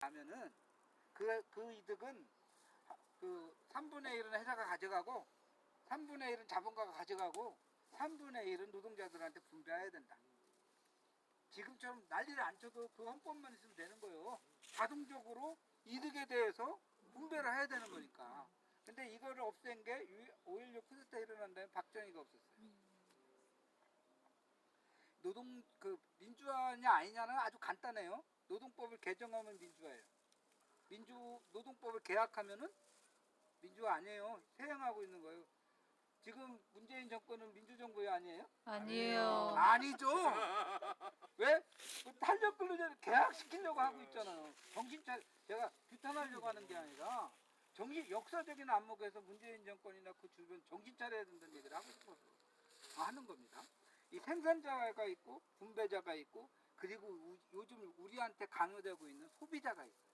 하면은 그, 그 이득은 그 3분의 1은 회사가 가져가고 3분의 1은 자본가가 가져가고 3분의 1은 노동자들한테 분배해야 된다. 지금처럼 난리를 안 쳐도 그 헌법만 있으면 되는 거예요. 자동적으로 이득에 대해서 분배를 해야 되는 거니까. 근데 이거를 없앤 게 5.16 쿠데타 일어난 다음에 박정희가 없었어요. 노동 그 민주화냐 아니냐는 아주 간단해요. 노동법을 개정하면 민주화예요. 민주 노동법을 개혁하면은 민주화 아니에요. 퇴행하고 있는 거예요. 지금 문재인 정권은 민주정부에 아니에요? 아니에요. 아니죠. 왜? 그 탄력 근로자를 계약시키려고 하고 있잖아요. 정신 차 제가 규탄하려고 하는 게 아니라 정신 역사적인 안목에서 문재인 정권이나 그 주변 정신 차려야 된다는 얘기를 하고 싶어서 하는 겁니다. 이 생산자가 있고 분배자가 있고 그리고 우- 요즘 우리한테 강요되고 있는 소비자가 있어요.